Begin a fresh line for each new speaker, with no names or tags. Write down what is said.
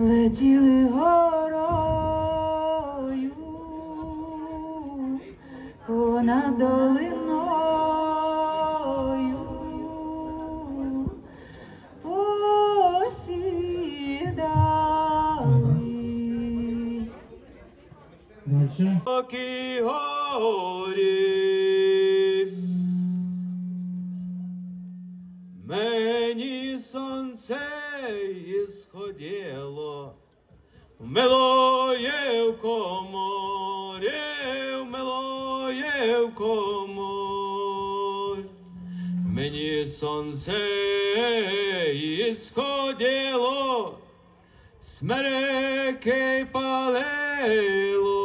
Летіли горою понад долиною, посідали.
Поки горі. Мені сонце ісходило, в Милоєвкому морі, в Милоєвкому. Мені сонце ісходило, смереки палило,